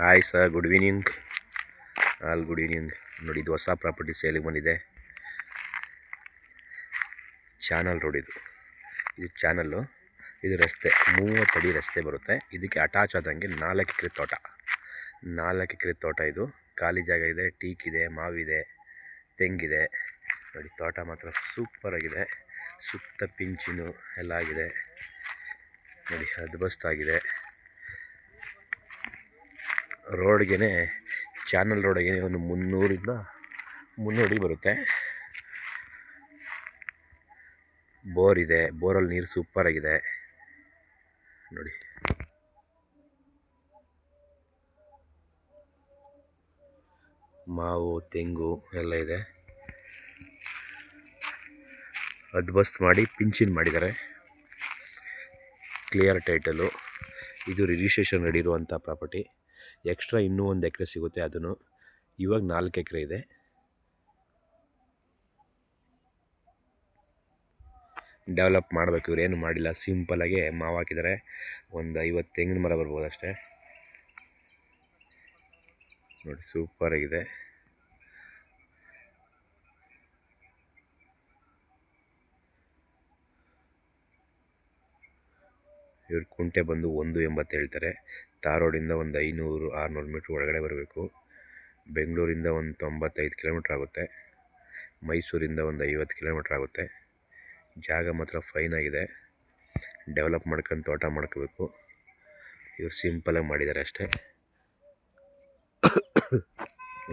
Hi sir good evening all good evening ನೋಡಿ, ಇದು ಹೊಸ ಪ್ರಾಪರ್ಟಿ ಸೇಲಿಗೆ ಬಂದಿದೆ. ಚಾನಲ್ ರೋಡ್ ಇದು. ಇದು ಚಾನಲ್ಲು ಇದು ರಸ್ತೆ. ಮೂವತ್ತಡಿ ರಸ್ತೆ ಬರುತ್ತೆ. ಇದಕ್ಕೆ ಅಟ್ಯಾಚ್ ಆದಂಗೆ ನಾಲ್ಕು ಎಕರೆ ತೋಟ. ನಾಲ್ಕು ಎಕರೆ ತೋಟ ಇದು. ಖಾಲಿ ಜಾಗ ಇದೆ. ಟೀಕ್ ಇದೆ ಮಾವಿದೆ ತೆಂಗಿದೆ ನೋಡಿ, ತೋಟ ಮಾತ್ರ ಸೂಪರಾಗಿದೆ ಸುತ್ತ ಪಿಂಚಿನು ಎಲ್ಲ ಆಗಿದೆ. ನೋಡಿ ಅದ್ಬಸ್ತಾಗಿದೆ ರೋಡ್ಗೆ ಚಾನಲ್ ರೋಡ್ಗೆ ಒಂದು ಮುನ್ನೂರಿಂದ ಮುನ್ನೂರು ಅಡಿ ಬರುತ್ತೆ. ಬೋರ್ ಇದೆ, ಬೋರಲ್ಲಿ ನೀರು ಸೂಪರಾಗಿದೆ ನೋಡಿ. ಮಾವು, ತೆಂಗು ಎಲ್ಲ ಇದೆ. ಅದ್ಬಸ್ತ್ ಮಾಡಿ ಪಿಂಚಿನ್ ಮಾಡಿದ್ದಾರೆ. ಕ್ಲಿಯರ್ ಟೈಟಲು ಇದು ರಿಜಿಸ್ಟ್ರೇಷನ್ ನಡೆಯಿರುವಂಥ ಪ್ರಾಪರ್ಟಿ ಎಕ್ಸ್ಟ್ರಾ ಇನ್ನೂ ಒಂದು ಎಕರೆ ಸಿಗುತ್ತೆ ಅದನ್ನು. ಇವಾಗ ನಾಲ್ಕು ಎಕರೆ ಇದೆ. ಡೆವಲಪ್ ಮಾಡಬೇಕು ಇವ್ರು, ಏನು ಮಾಡಿಲ್ಲ. ಸಿಂಪಲಾಗಿ ಮಾವು ಹಾಕಿದ್ದಾರೆ. ಒಂದು ಐವತ್ತು ತೆಂಗಿನ ಮರ ಬರ್ಬೋದು ಅಷ್ಟೇ. ನೋಡಿ ಸೂಪರಾಗಿದೆ ಇವ್ರ ಕುಂಟೆ ಬಂದು ಒಂದು ಎಂಬತ್ತು ಹೇಳ್ತಾರೆ. ಒಂದು ಐನೂರು ಆರುನೂರು ಮೀಟ್ರ್ ಒಳಗಡೆ ಬರಬೇಕು. ಬೆಂಗಳೂರಿಂದ ಒಂದು ತೊಂಬತ್ತೈದು ಕಿಲೋಮೀಟ್ರ್ ಆಗುತ್ತೆ. ಮೈಸೂರಿಂದ ಒಂದು ಐವತ್ತು ಕಿಲೋಮೀಟ್ರ್ ಆಗುತ್ತೆ. ಜಾಗ ಮಾತ್ರ ಫೈನ್ ಆಗಿದೆ. ಡೆವಲಪ್ ಮಾಡ್ಕೊಂಡು ತೋಟ ಮಾಡ್ಕೋಬೇಕು. ಇವ್ರು ಸಿಂಪಲಾಗಿ ಮಾಡಿದ್ದಾರೆ ಅಷ್ಟೇ.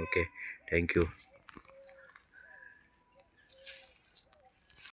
Okay thank you